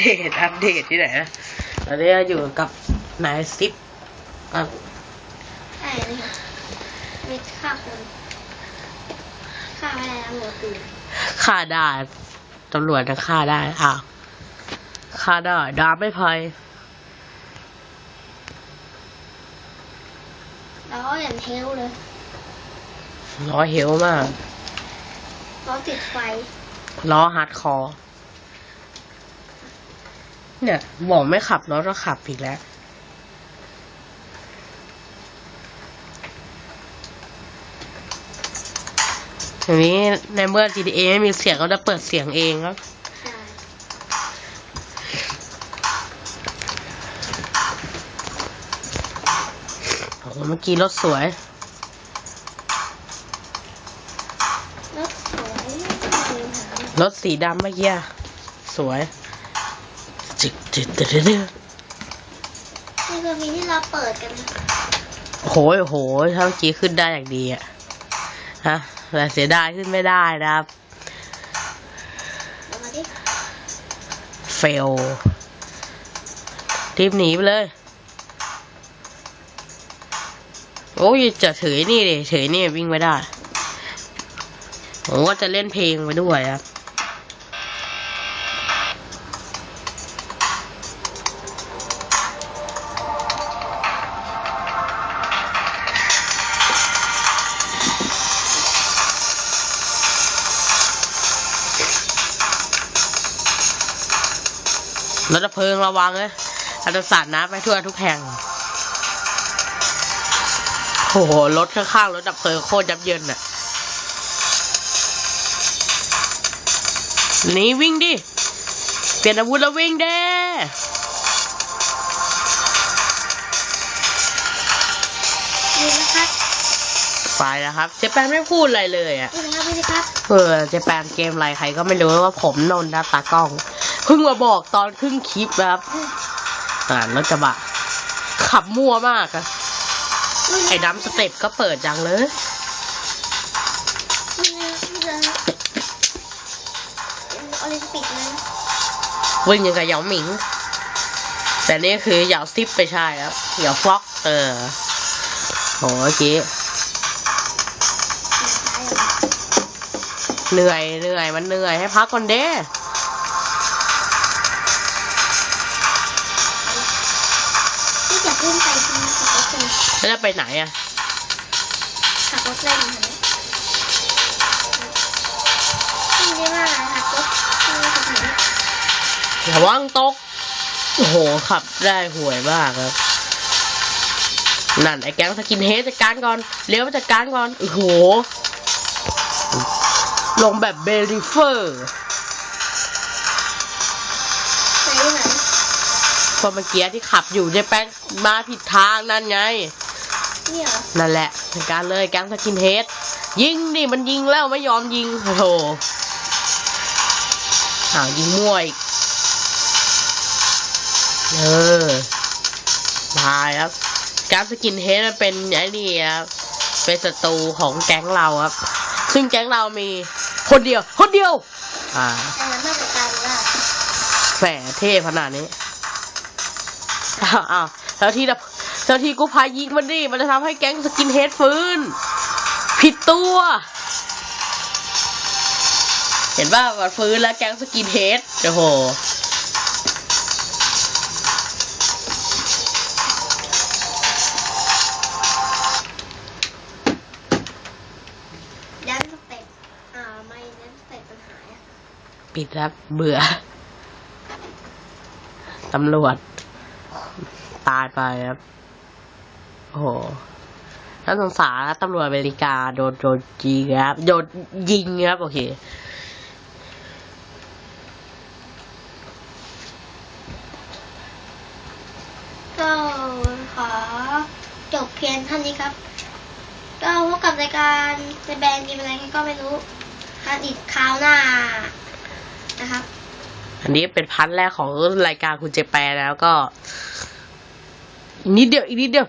อัปเดตอัปเดตที่ไหนนะตอนนี้เราอยู่กับนายซิปครับใช่เลยค่ะมีฆ่าคนฆ่าไม่ได้ตำรวจตื่นฆ่าได้ตำรวจจะฆ่าได้อ้าวฆ่าได้ดาบไม่พายแล้วก็อย่างเทลเลยล้อเหวมากเขาติดไฟ ล้อฮาร์ดคอร์ เนี่ยบอกไม่ขับรถก็ขับอีกแล้ว ทีนี้ในเมื่อ GTA ไม่มีเสียงก็จะเปิดเสียงเองครับใช่โอ้โหเมื่อกี้รถสวย รถสวยมีหางรถสีดำเมื่อกี้อะสวย จึกจึกจึกจึกจึกนี่คือมีที่เราเปิดกันโอ้โหโอ้โหถ้าเมื่อกี้ขึ้นได้อย่างดีอะฮะแต่เสียดายขึ้นไม่ได้นะครับ เอามาดิเฟลรีบหนีไปเลย โอ้ยจะถือนี่ดิถือนี่วิ่งไม่ได้ผมก็จะเล่นเพลงไปด้วยครับ รถดับเพลิงระวังเลยอาจจะสาดน้ำไปทั่วทุกแห่ง โอ้โห รถข้างๆ รถดับเพลิงโคตรยับเยินอะหนีวิ่งดิ เปลี่ยนอาวุธแล้ววิ่งเด้นี่นะครับไปแล้วครับ เจแปนไม่พูดอะไรเลยอะนี่นะครับนี่นะครับเออ เจแปนเกมอะไรใครก็ไม่รู้ว่าผมนนท์นะตากล้องเพิ่งมาบอกตอนครึ่งคลิปนะครับอ่ารถกระบะขับมั่วมากอะไอ้ดัมสเต็ปก็เปิดจังเลยนี่นะนี่นะเป็นโอลิมปิกเลยนะวิ่งยังกับเหยาหมิง แต่นี่คือเหยาซิปไปใช่ครับเหยาฟ็อก เออโหเมื่อกี้เหนื่อยเหนื่อยมันเหนื่อยให้พักก่อนเด้ นี่จะขึ้นไปที่ขับรถเล่นแล้วจะไปไหนอะ ขับรถเล่นเห็นไหมนี่ได้มากเลยขับรถนี่ขับรถระวังตก โอ้โห ขับได้ห่วยมากครับ นั่นไอ้แก๊งสกินเฮดจัดการก่อน เลี้ยวไปจัดการก่อน โอ้โห ลงแบบเบริเฟอร์ พอเมื่อกี้ที่ขับอยู่เจ๊แป้งมาผิดทางนั่นไงนี่เหรอนั่นแหละจัดการเลยแก๊งสกินเฮดยิงดิมันยิงแล้วไม่ยอมยิงโอ้โหอ้าวยิงมั่วอีกเออตายครับแก๊งสกินเฮดมันเป็นไอ้นี่ครับเป็นศัตรูของแก๊งเราครับ ซึ่งแก๊งเรามีคนเดียว คนเดียว อ่า แต่ละมาตรการว่าแหมเท่ขนาดนี้ อ้าวอ้าวแล้วที่ดับแล้วที่กูพายยิงมันดิมันจะทำให้แก๊งสกินเฮดฟื้น ผิดตัว เห็นว่ามันฟื้นแล้วแก๊งสกินเฮดโอ้โหยันสเต็ปอ่าไม่ยันสเต็ปปัญหาอะปิดแล้วเบื่อตำรวจ ตายไปครับ โอ้โหน่าสงสารนะตำรวจอเมริกาโดนโดนยิงครับ โดนยิงครับ โอเคก็ขอจบเพียงเท่านี้ครับ ก็พบกับรายการในแบรนด์กินอะไรก็ไม่รู้คันอีกคราวหน้านะครับ อันนี้เป็นพันแรกของรายการคุณเจแปนแล้วก็ นิดเดียวอีกนิดเดียว